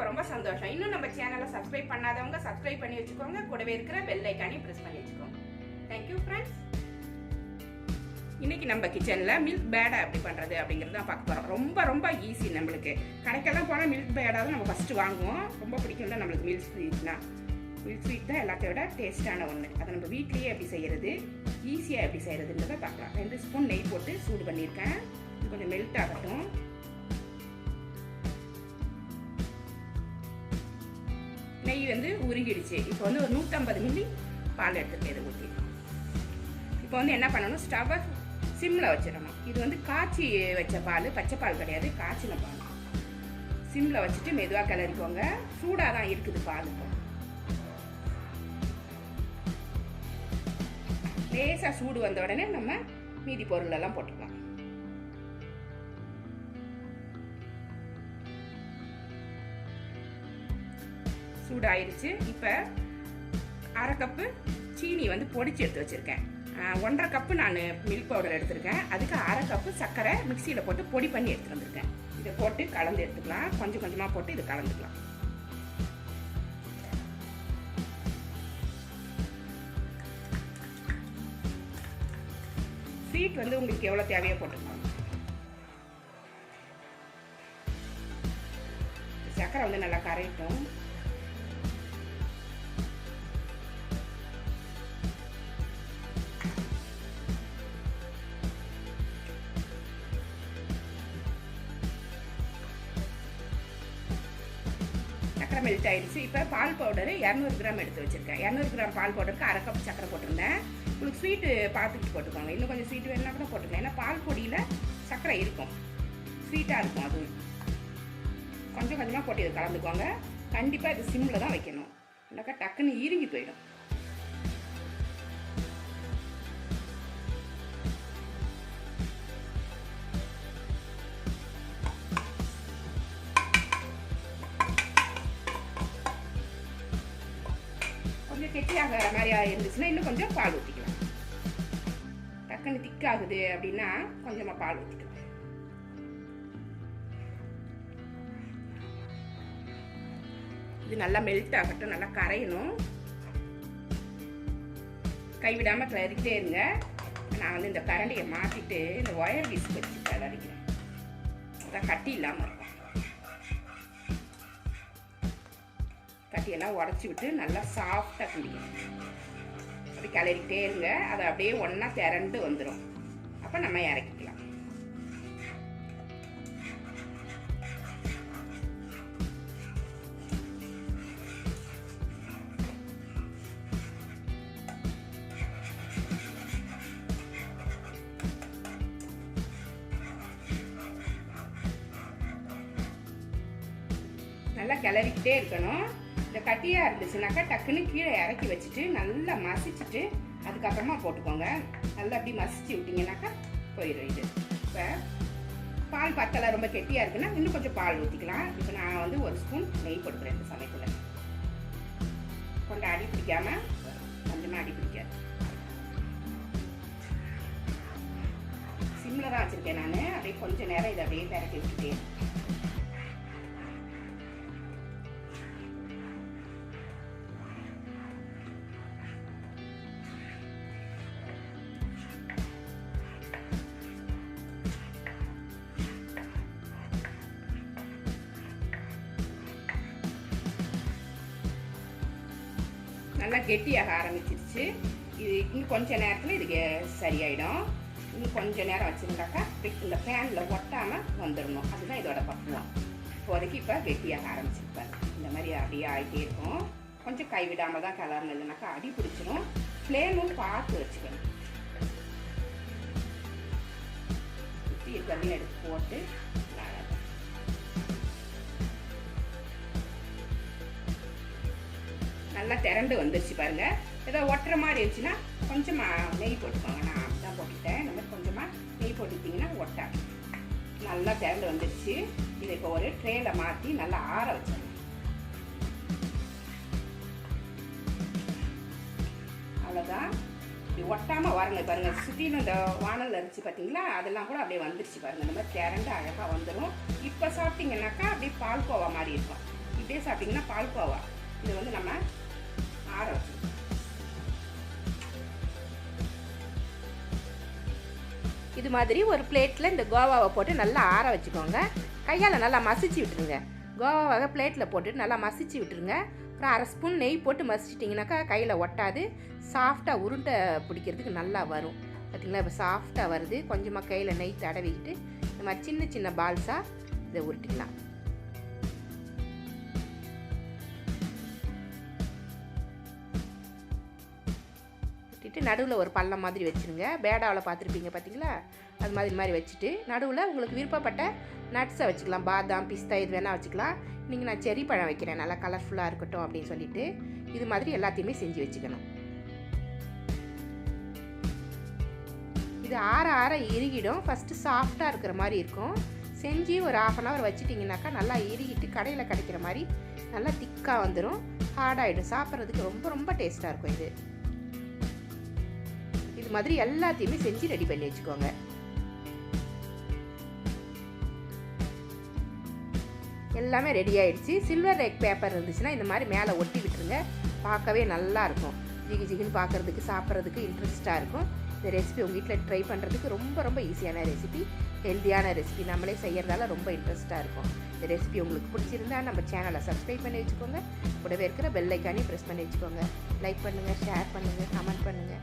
ரொம்ப ரொம்ப சந்தோஷம். இன்னும் நம்ம சேனலை சப்ஸ்கிரைப் பண்ணாதவங்க சப்ஸ்கிரைப் பண்ணி வச்சுக்கோங்க. கூடவே இருக்கிற பெல் ஐக்கானையும் ப்ரெஸ் பண்ணி வச்சுக்கோங்க. தேங்க்யூ ஃப்ரெண்ட்ஸ் இன்னைக்கு நம்ம கிச்சனில் மில்க் பேடை எப்படி பண்ணுறது அப்படிங்கிறது தான் பார்க்க போகிறோம் ரொம்ப ரொம்ப ஈஸி நம்மளுக்கு. கடைக்கெல்லாம் போனால் மில்க் பேடாக தான் நம்ம ஃபஸ்ட்டு வாங்குவோம். ரொம்ப பிடிக்கும்ல நம்மளுக்கு மில்க் ஸ்வீட்னா மில்க் ஸ்வீட் தான் எல்லாத்தையும் விட டேஸ்ட்டான ஒன்று அதை நம்ம வீட்லேயே எப்படி செய்கிறது ஈஸியாக எப்படி செய்கிறதுன்றதை பார்க்கலாம். ரெண்டு ஸ்பூன் நெய் போட்டு சூடு பண்ணியிருக்கேன். இது கொஞ்சம் மெல்ட் ஆகட்டும். வந்து உருகிடுச்சு. இப்போ வந்து ஒரு நூற்றம்பது மில்லி பால் எடுத்துகிட்டு இதை ஊற்றிடணும் இப்போ வந்து என்ன பண்ணணும்? ஸ்டவ்வை சிம்மில் வச்சிடணும். இது வந்து காய்ச்சி வச்ச பால் பச்சை பால் கிடையாது காய்ச்சின பால். சிம்மில் வச்சுட்டு மெதுவாக கிளறிக்கோங்க. சூடாக தான் இருக்குது பால் இப்போ. லேசாக சூடு வந்த உடனே நம்ம மீதி பொருளெல்லாம் போட்டுக்கலாம். சூடாயிருச்சு. இப்போ அரை கப்பு சீனி வந்து பொடிச்சு எடுத்து வச்சுருக்கேன். ஒன்றரை கப்பு நான் மில்க் பவுடர் எடுத்திருக்கேன். அதுக்கு அரை கப்பு சர்க்கரை மிக்சியில் போட்டு பொடி பண்ணி எடுத்து வந்திருக்கேன். இதை போட்டு கலந்து எடுத்துக்கலாம். கொஞ்சம் கொஞ்சமாக போட்டு இது கலந்துக்கலாம். ஸ்வீட் வந்து உங்களுக்கு எவ்வளோ தேவையோ போட்டுக்கலாம். சர்க்கரை வந்து நல்லா கரையட்டும். மெல்ட் ஆயிடுச்சு. இப்போ பால் பவுடரு இரநூறு கிராம் எடுத்து வச்சுருக்கேன். இரநூறு கிராம் பால் பவுடருக்கு அரை கப் சக்கரை போட்டிருந்தேன். உங்களுக்கு ஸ்வீட்டு பார்த்துக்கிட்டு போட்டுக்கோங்க. இன்னும் கொஞ்சம் ஸ்வீட் வேணும்னா கூட போட்டுக்கலாம் ஏன்னா பால் பொடியில் சக்கரை இருக்கும். ஸ்வீட்டாக இருக்கும் அது. கொஞ்சம் கொஞ்சமாக போட்டு கலந்துக்கோங்க. கண்டிப்பாக இது சிம்மில் தான் வைக்கணும். இல்லைக்கா டக்குன்னு இறுங்கி போயிடும். கொஞ்சம் மாதிரி இருந்துச்சுன்னா இன்னும் கொஞ்சம் பால் ஊற்றிக்கலாம் டக்குன்னு திக்காகுது அப்படின்னா கொஞ்சமாக பால் ஊற்றிக்கலாம் இது நல்லா மெல்ட் ஆகட்டும் நல்லா கரையணும். கைவிடாமல் கிளறிக்கிட்டே இருங்க. நான் வந்து இந்த கரண்டியை மாற்றிட்டு இந்த ஒயர் விஸ்க் வச்சு கிளறிக்கிறேன் அதான் கட்டி இல்லாமல் எல்லாம் உடச்சி விட்டு நல்லா சாஃப்டாக குடிக்கணும் அப்படி கிளறிக்கிட்டே இருங்க. அதை அப்படியே ஒன்றா திரண்டு வந்துடும் அப்போ நம்ம இறக்கிக்கலாம். நல்லா கிளறிக்கிட்டே இருக்கணும். கட்டியாக இருந்துச்சுனாக்கா டக்குன்னு கீழே இறக்கி வச்சுட்டு நல்லா மசிச்சுட்டு அதுக்கப்புறமா போட்டுக்கோங்க. நல்லா அப்படி மசிச்சு விட்டிங்கனாக்கா போயிடும் இது. இப்போ பால் பத்தலை ரொம்ப கெட்டியாக இருக்குன்னா இன்னும் கொஞ்சம் பால் ஊற்றிக்கலாம் இப்போ நான் வந்து ஒரு ஸ்பூன் நெய் கொடுக்குறேன் இந்த சமயத்தில். கொஞ்சம் அடி பிடிக்காமல் கொஞ்சமாக அடி பிடிக்காது சிம்மில் தான் வச்சுருக்கேன் நான். அப்படியே கொஞ்சம் நேரம் இதை அப்படியே திரட்டி விட்டுட்டேன் நல்லா கெட்டியாக ஆரம்பிச்சிருச்சு. இது இன்னும் கொஞ்ச நேரத்தில் இது சரியாயிடும். இன்னும் கொஞ்ச நேரம் வச்சுருந்தாக்கா இந்த பேனில் ஒட்டாமல் வந்துடணும். அதுதான் இதோட பக்குவம். இப்போதைக்கு இப்போ கெட்டியாக ஆரம்பிச்சிருப்பாரு இந்த மாதிரி அப்படியே ஆகிட்டே இருக்கும். கொஞ்சம் கைவிடாமல் தான் கலர்னு இல்லைனாக்கா அடி பிடிச்சிரும். ஃப்ளேமும் பார்த்து வச்சுக்கணும். சுற்றி இருக்கிறதையும் எடுத்து போட்டு நல்லா திரண்டு வந்துருச்சு பாருங்க. ஏதோ ஒட்டுற மாதிரி இருந்துச்சுன்னா கொஞ்சமாக நெய் போட்டுக்கோங்க. நான் தான் போட்டுட்டேன் இந்த மாதிரி கொஞ்சமாக நெய் போட்டுக்கிட்டிங்கன்னா ஒட்டாது நல்லா திரண்டு வந்துருச்சு. இதை இப்போ ஒரு ட்ரேல மாற்றி நல்லா ஆற வச்சிடணும் அவ்வளோதான் இப்படி ஒட்டாமல் வரணும் பாருங்க. சுற்றிலும் இந்த வானல் இருந்துச்சு பார்த்தீங்களா அதெல்லாம் கூட அப்படியே வந்துருச்சு பாருங்க. இந்த மாதிரி திரண்டு அழகாக வந்துடும் இப்போ சாப்பிட்டீங்கன்னாக்கா அப்படியே பால்கோவா மாதிரி இருக்கும். இப்படியே சாப்பிட்டிங்கன்னா பால்கோவா. இது வந்து நம்ம ஆற இது மாதிரி ஒரு பிளேட்டில் இந்த கோவாவை போட்டு நல்லா ஆற வச்சுக்கோங்க. கையால் நல்லா மசிச்சு விட்டுருங்க. கோவாவை பிளேட்டில் போட்டு நல்லா மசிச்சு விட்டுருங்க. அப்புறம் அரை ஸ்பூன் நெய் போட்டு மசிச்சிட்டிங்கனாக்கா கையில் ஒட்டாது. சாஃப்டாக உருண்டை பிடிக்கிறதுக்கு நல்லா வரும். பார்த்திங்களா இப்போ சாஃப்டாக வருது. கொஞ்சமாக கையில் நெய் தடவிக்கிட்டு இந்த மாதிரி சின்ன சின்ன பால்ஸாக இதை உருட்டிக்கலாம். உருட்டிட்டு நடுவில் ஒரு பள்ளம் மாதிரி வச்சுருங்க. பேடாவில் பார்த்துருப்பீங்க பார்த்தீங்களா அது மாதிரி மாதிரி வச்சுட்டு நடுவில் உங்களுக்கு விருப்பப்பட்ட நட்ஸை வச்சுக்கலாம். பாதாம் பிஸ்தா இது வேணால் வச்சுக்கலாம். நீங்கள் நான் செரி பழம் வைக்கிறேன். நல்லா கலர்ஃபுல்லாக இருக்கட்டும் அப்படின்னு சொல்லிட்டு இது மாதிரி எல்லாத்தையுமே செஞ்சு வச்சுக்கணும். இது ஆற ஆற இறுகிடும். ஃபஸ்ட்டு சாஃப்டாக இருக்கிற மாதிரி இருக்கும். செஞ்சு ஒரு ஆஃப் அன் ஹவர் வச்சுட்டிங்கனாக்கா நல்லா இறுகிட்டு கடையில் கிடைக்கிற மாதிரி நல்லா திக்காக வந்துடும் ஹார்டாகிடும் சாப்பிட்றதுக்கு ரொம்ப ரொம்ப டேஸ்ட்டாக இருக்கும் இது. இது மாதிரி எல்லாத்தையுமே செஞ்சு ரெடி பண்ணி வச்சுக்கோங்க. எல்லாமே ரெடி ஆயிடுச்சு. சில்வர் எக் பேப்பர் இருந்துச்சுன்னா இந்த மாதிரி மேலே ஒட்டி விட்டுருங்க. பார்க்கவே நல்லா இருக்கும். ஜிகி ஜிகின்னு பார்க்குறதுக்கு சாப்பிட்றதுக்கு இன்ட்ரெஸ்ட்டாக இருக்கும். இந்த ரெசிபி உங்கள் வீட்டில் ட்ரை பண்ணுறதுக்கு ரொம்ப ரொம்ப ஈஸியான ரெசிபி ஹெல்த்தியான ரெசிபி நம்மளே செய்கிறதால ரொம்ப இன்ட்ரெஸ்ட்டாக இருக்கும். இந்த ரெசிபி உங்களுக்கு பிடிச்சிருந்தா நம்ம சேனலை சப்ஸ்கிரைப் பண்ணி வச்சுக்கோங்க. கூடவே இருக்கிற பெல் ஐக்கானையும் ப்ரெஸ் பண்ணி வச்சுக்கோங்க. லைக் பண்ணுங்கள் ஷேர் பண்ணுங்கள் கமெண்ட் பண்ணுங்கள்